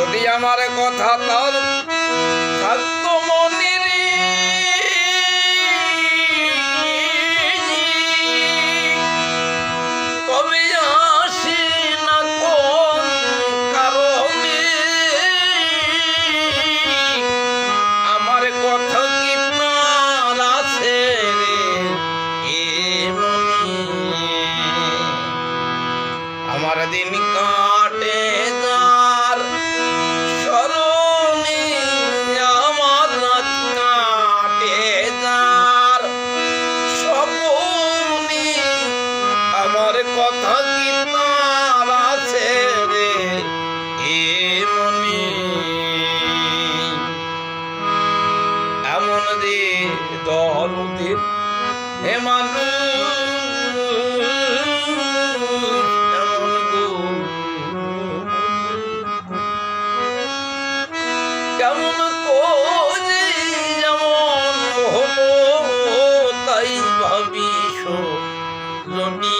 যদি আমার কথা তার মনে কথা কি তার আছে রে, এ এমন রে দলদের হে কেমন করে যেমন হলো, তাই ভাবি রনি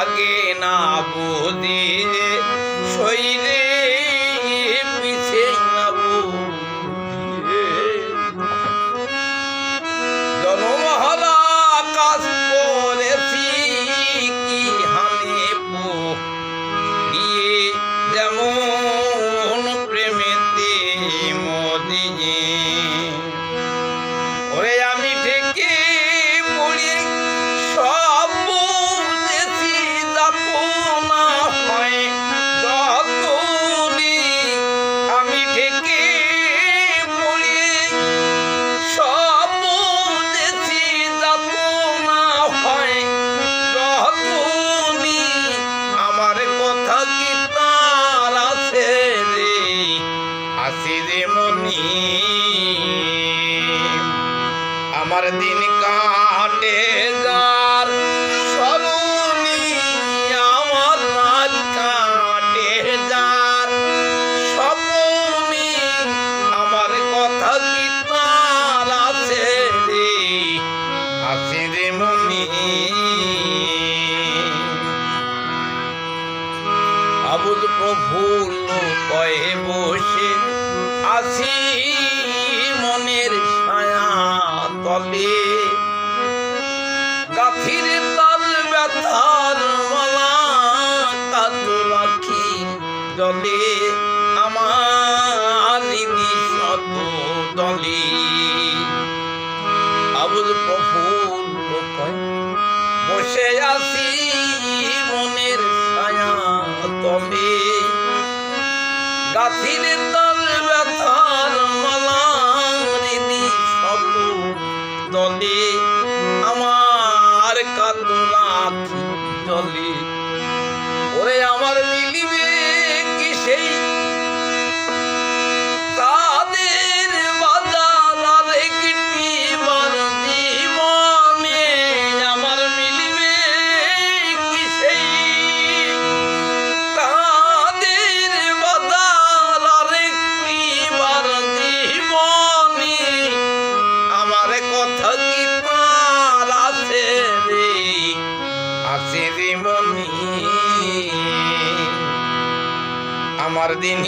আগে না বুঝি আমার দিন কাটে যার আমার রাত কাটে যার আমার কথা কি তার আছে রে আছে রে মনি। প্রফুল্ল কয়ে বসে আসি তলে গাথির তাল ব্যথার মালা কাতু রাখি জলে, আমার শত দলে। আবুল প্রফুল্ল কয় বসে আসি মনের ছায়া তলে। গাথির তাল আমার দিন